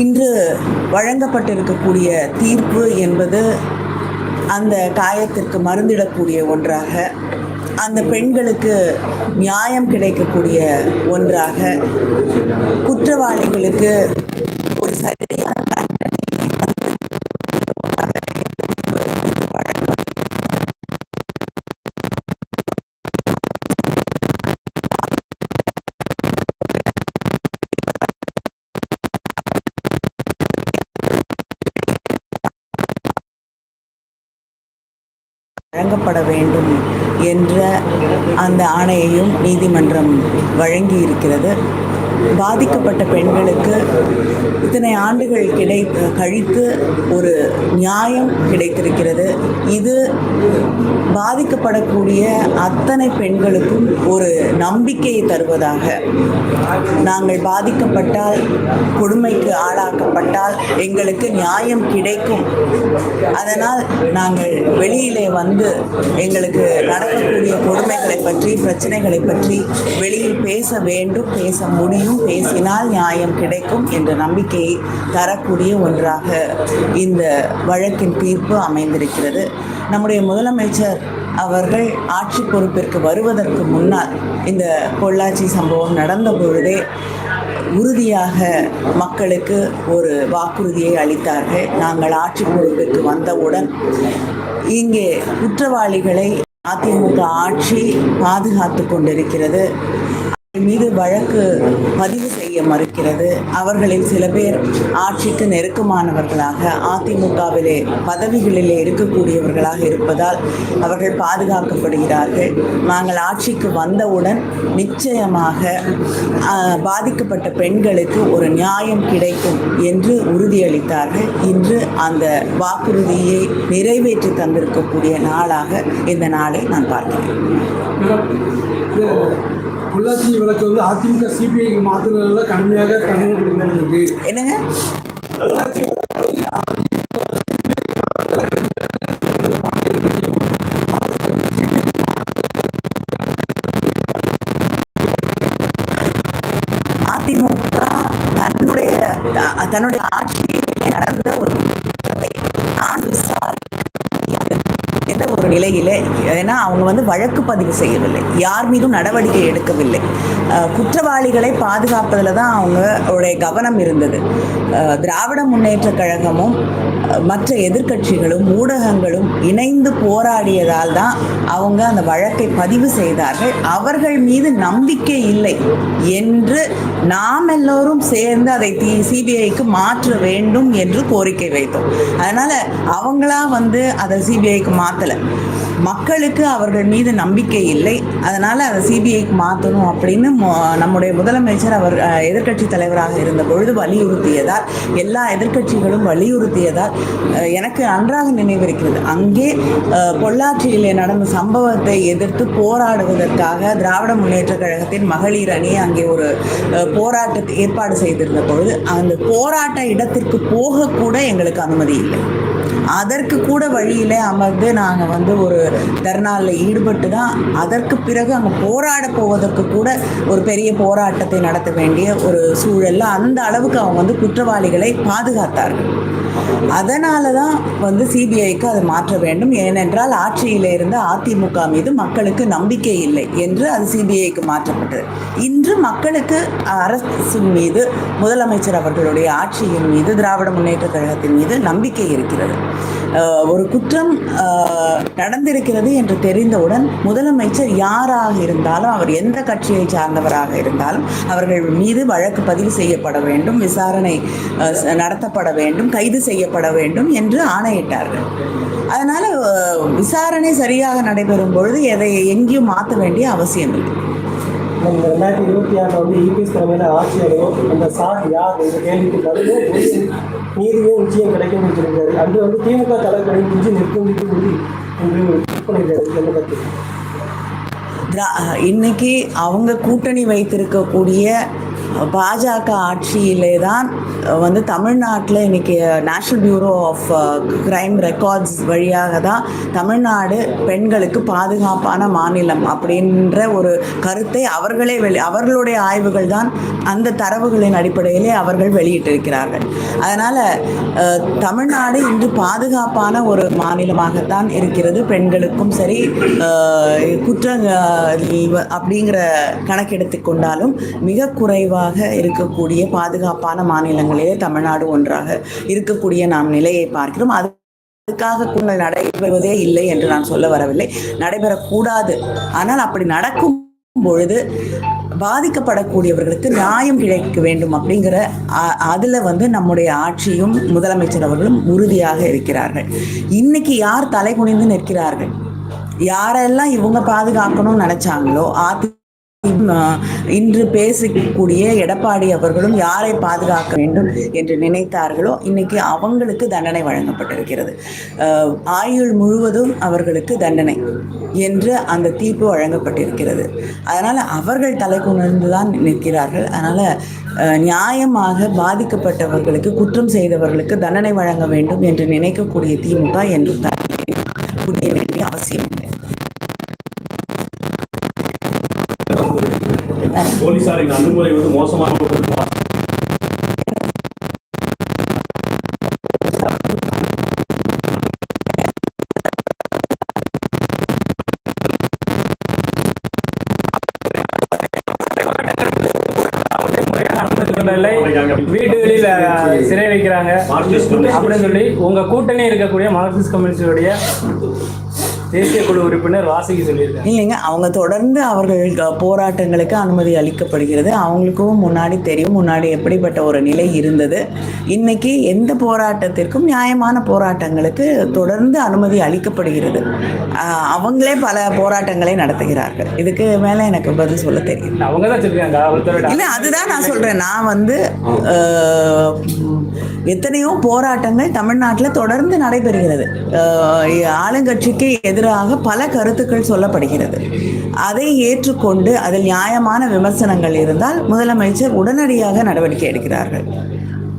இன்று வழங்கப்பட்டிருக்கக்கூடிய தீர்ப்பு என்பது அந்த காயத்திற்கு மருந்திடக்கூடிய ஒன்றாக அந்த பெண்களுக்கு நியாயம் கிடைக்கக்கூடிய ஒன்றாக குற்றவாளிகளுக்கு வழங்கப்பட வேண்டும் என்ற அந்த ஆணையையும் நீதிமன்றம் வழங்கி இருக்கிறது பாதிக்கப்பட்ட பெண்களுக்கு இத்தனை ஆண்டுகள் கிடை கழித்து ஒரு நியாயம் கிடைத்திருக்கிறது. இது பாதிக்கப்படக்கூடிய அத்தனை பெண்களுக்கும் ஒரு நம்பிக்கையை தருவதாக. நாங்கள் பாதிக்கப்பட்டால் கொடுமைக்கு ஆளாக்கப்பட்டால் எங்களுக்கு நியாயம் கிடைக்கும். அதனால் நாங்கள் வெளியிலே வந்து எங்களுக்கு நடக்கக்கூடிய கொடுமைகளை பற்றி பிரச்சனைகளை பற்றி வெளியில் பேச வேண்டும் பேச முடியும். பேசினால் நியாயம் கிடைக்கும் என்ற நம்பிக்கையை தரக்கூடிய ஒன்றாக இந்த வழக்கின் தீர்ப்பு அமைந்திருக்கிறது. நம்முடைய முதலமைச்சர் அவர்கள் ஆட்சி பொறுப்பிற்கு வருவதற்கு முன்னால் இந்த பொள்ளாச்சி சம்பவம் நடந்த பொழுதே உறுதியாக மக்களுக்கு ஒரு வாக்குறுதியை அளித்தார்கள். நாங்கள் ஆட்சி பொறுப்பிற்கு வந்தவுடன் இங்கே குற்றவாளிகளை அதிமுக ஆட்சி பாதுகாத்து கொண்டிருக்கிறது. மீது வழக்கு பதிவு செய்ய மறுக்கிறது. அவர்களில் சில பேர் ஆட்சிக்கு நெருக்கமானவர்களாக அதிமுகவிலே பதவிகளிலே இருக்கக்கூடியவர்களாக இருப்பதால் அவர்கள் பாதுகாக்கப்படுகிறார்கள். நாங்கள் ஆட்சிக்கு வந்தவுடன் நிச்சயமாக பாதிக்கப்பட்ட பெண்களுக்கு ஒரு நியாயம் கிடைக்கும் என்று உறுதியளித்தார்கள். இன்று அந்த வாக்குறுதியை நிறைவேற்றி தந்திருக்கக்கூடிய நாளாக இந்த நாளை நான் பார்க்கிறேன். பொள்ளாச்சி வழக்கு வந்து அதிமுக சிபிஐக்கு மாற்றுறதுல கடுமையாக கண்டனம் கொடுக்கப்பட்டிருக்கு என்னங்க? அதிமுக தன்னுடைய தன்னுடைய ஆட்சி நிலையில் ஏன்னா அவங்க வந்து வழக்கு பதிவு செய்யவில்லை. யார் மீதும் நடவடிக்கை எடுக்கவில்லை. குற்றவாளிகளை பாதுகாப்பதில் தான் அவங்களுடைய கவனம் இருந்தது. திராவிட முன்னேற்ற கழகமும் மற்ற எதிர்க்கட்சிகளும் ஊடகங்களும் இணைந்து போராடியதால் தான் அவங்க அந்த வழக்கை பதிவு செய்தார்கள். அவர்கள் மீது நம்பிக்கை இல்லை என்று நாம் எல்லோரும் சேர்ந்து அதை தி சிபிஐக்கு மாற்ற வேண்டும் என்று கோரிக்கை வைத்தோம். அதனால் அவங்களா வந்து அதை சிபிஐக்கு மாற்றலை Yes. மக்களுக்கு அவர்கள் மீது நம்பிக்கை இல்லை. அதனால அதை சிபிஐக்கு மாற்றணும் அப்படின்னு நம்முடைய முதலமைச்சர் அவர் எதிர்க்கட்சி தலைவராக இருந்த பொழுது வலியுறுத்தியதால் எல்லா எதிர்க்கட்சிகளும் வலியுறுத்தியதால் எனக்கு நன்றாக நினைவிருக்கிறது. அங்கே அஹ், பொள்ளாச்சியிலே நடந்த சம்பவத்தை எதிர்த்து போராடுவதற்காக திராவிட முன்னேற்ற கழகத்தின் மகளிர் அணி அங்கே ஒரு போராட்டத்தை ஏற்பாடு செய்திருந்த பொழுது அந்த போராட்ட இடத்திற்கு போகக்கூட எங்களுக்கு அனுமதி இல்லை. அதற்கு கூட வழியில் அமர்ந்து நாங்கள் வந்து ஒரு தர்ணாவில் ஈடுபட்டு தான் அதற்கு பிறகு அங்கே போராட போவதற்கு கூட ஒரு பெரிய போராட்டத்தை நடத்த வேண்டிய ஒரு சூழல்ல அந்த அளவுக்கு அவங்க வந்து குற்றவாளிகளை பாதுகாத்தார்கள். அதனால தான் வந்து சிபிஐக்கு அது மாற்ற வேண்டும். ஏனென்றால் ஆட்சியில் இருந்த அதிமுக மீது மக்களுக்கு நம்பிக்கை இல்லை என்று அது சிபிஐக்கு மாற்றப்பட்டது. இன்று மக்களுக்கு அரசு மீது முதலமைச்சர் அவர்களுடைய ஆட்சியின் மீது திராவிட முன்னேற்ற கழகத்தின் மீது நம்பிக்கை இருக்கிறது. ஒரு குற்றம் நடந்திருக்கிறது என்று தெரிந்தவுடன் முதலமைச்சர் யாராக இருந்தாலும் அவர் எந்த கட்சியை சார்ந்தவராக இருந்தாலும் அவர்கள் மீது வழக்கு பதிவு செய்யப்பட வேண்டும் விசாரணை நடத்தப்பட வேண்டும் கைது செய்ய செய்யப்பட வேண்டும் என்று ஆணையிட்டார்கள். அதனால விசாரணை சரியாக நடைபெறும் பொழுது எதை எங்கேயும் மாற்ற வேண்டிய அவசியம் இல்லை. ரெண்டாயிரத்தி இருபத்தி ஆறில் வந்து இபிஎஸ் தலைமையில் ஆட்சி அடையும் அந்த சார் யார் இந்த கேள்விக்கு பதிலும் நீதியும் நிச்சயம் கிடைக்கும்னு சொல்லியிருக்காரு. அன்று வந்து திமுக தலைவர்களை நிச்சயம் நிற்கும் திரா- இன்னைக்கு அவங்க கூட்டணி வைத்திருக்கக்கூடிய பாஜக ஆட்சியிலே தான் வந்து தமிழ்நாட்டில் இன்றைக்கி national bureau of crime records வழியாக தான் தமிழ்நாடு பெண்களுக்கு பாதுகாப்பான மாநிலம் அப்படின்ற ஒரு கருத்தை அவர்களே வெளி அவர்களுடைய ஆய்வுகள் தான் அந்த தரவுகளின் அடிப்படையிலே அவர்கள் வெளியிட்டிருக்கிறார்கள். அதனால் தமிழ்நாடு இன்று பாதுகாப்பான ஒரு மாநிலமாகத்தான் இருக்கிறது. பெண்களுக்கும் சரி குற்ற அப்படிங்கிற கணக்கெடுத்து கொண்டாலும் மிக குறைவாக இருக்கக்கூடிய பாதுகாப்பான மாநிலங்களிலே தமிழ்நாடு ஒன்றாக இருக்கக்கூடிய நாம் நிலையை பார்க்கிறோம். அது அதுக்காக குற்றங்கள் நடைபெறுவதே இல்லை என்று நான் சொல்ல வரவில்லை. நடைபெறக்கூடாது. ஆனால் அப்படி நடக்கும் பொழுது பாதிக்கப்படக்கூடியவர்களுக்கு நியாயம் கிடைக்க வேண்டும் அப்படிங்கிற அ- அதுல வந்து நம்முடைய ஆட்சியும் முதலமைச்சர் அவர்களும் உறுதியாக இருக்கிறார்கள். இன்னைக்கு யார் தலை குனிந்து நிற்கிறார்கள்? யாரெல்லாம் இவங்க பாதுகாக்கணும்னு நினைச்சாங்களோ அதி இன்று பேசக்கூடிய எடப்பாடி அவர்களும் யாரை பாதுகாக்க வேண்டும் என்று நினைத்தார்களோ இன்னைக்கு அவங்களுக்கு தண்டனை வழங்கப்பட்டிருக்கிறது. ஆயுள் முழுவதும் அவர்களுக்கு தண்டனை என்று அந்த தீர்ப்பு வழங்கப்பட்டிருக்கிறது. அதனால் அவர்கள் தலை குனிந்து தான் நிற்கிறார்கள். அதனால் நியாயமாக பாதிக்கப்பட்டவர்களுக்கு குற்றம் செய்தவர்களுக்கு தண்டனை வழங்க வேண்டும் என்று நினைக்கக்கூடிய திமுக என்று புரிய வேண்டிய அவசியம் இல்லை போலீசாரின் அணுகுமுறை வந்து மோசமாக வீடுகளில் சிறை வைக்கிறாங்க. அப்படின்னு சொல்லி உங்க கூட்டணி இருக்கக்கூடிய மார்க்சிஸ்ட் கம்யூனிஸ்டுடைய தேசிய குழு உறுப்பினர் வாசுகி சொல்லியிருக்காங்க இல்லைங்க அவங்க தொடர்ந்து அவர்கள் போராட்டங்களுக்கு அனுமதி அளிக்கப்படுகிறது. அவங்களுக்கும் முன்னாடி தெரியும் முன்னாடி எப்படிப்பட்ட ஒரு நிலை இருந்தது. இன்னைக்கு எந்த போராட்டத்திற்கும் நியாயமான போராட்டங்களுக்கு தொடர்ந்து அனுமதி அளிக்கப்படுகிறது. அவங்களே பல போராட்டங்களை நடத்துகிறார்கள். இதுக்கு மேலே எனக்கு பதில் சொல்ல தெரியும். அவங்க தான் சொல்லியிருக்காங்க இல்லை அதுதான் நான் சொல்கிறேன் நான் வந்து எத்தனையோ போராட்டங்கள் தமிழ்நாட்டில் தொடர்ந்து நடைபெறுகிறது. ஆளுங்கட்சிக்கு எதிராக பல கருத்துக்கள் சொல்லப்படுகிறது. அதை ஏற்றுக்கொண்டு அதில் நியாயமான விமர்சனங்கள் இருந்தால் முதலமைச்சர் உடனடியாக நடவடிக்கை எடுக்கிறார்கள்.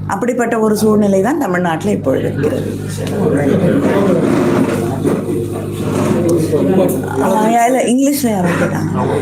அப்படிப்பட்ட ஒரு சூழ்நிலை தான் தமிழ்நாட்டில் இப்பொழுது இருக்கிறது. ஆஹ், இங்கிலீஷ்ல யாரும் கேட்டாங்க.